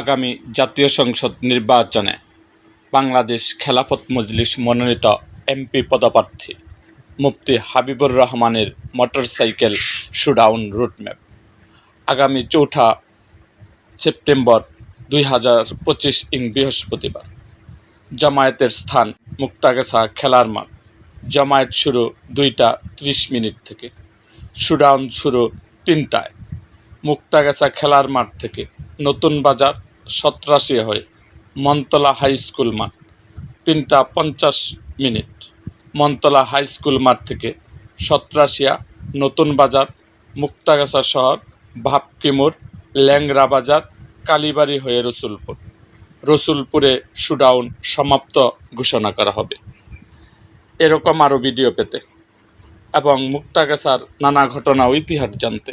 আগামী জাতীয় সংসদ নির্বাচনে বাংলাদেশ খেলাফত মজলিস মনোনীত এমপি পদপ্রার্থী মুফতি হাবিবুর রহমানের মোটরসাইকেল শুডাউন রুটম্যাপ। আগামী চৌঠা সেপ্টেম্বর দুই হাজার পঁচিশ ইং বৃহস্পতিবার জামায়াতের স্থান মুক্তাগাছা খেলার মাঠ। জামায়াত শুরু দুইটা ত্রিশ মিনিট থেকে। শুডাউন শুরু তিনটায়। মুক্তাগাছা খেলার মাঠ থেকে নতুন বাজার সত্রাশি হয়ে মন্তলা হাই স্কুল মাঠ। তিনটা পঞ্চাশ মিনিট। মন্তলা হাই স্কুল মাঠ থেকে সত্রাশিয়া নতুন বাজার মুক্তাগাছা শহর ভাবকিমুর ল্যাংরা বাজার, কালীবাড়ি হয়ে রসুলপুর। রসুলপুরে শুডাউন সমাপ্ত ঘোষণা করা হবে। এরকম আরও ভিডিও পেতে এবং মুক্তাগাছার নানা ঘটনা ইতিহাস জানতে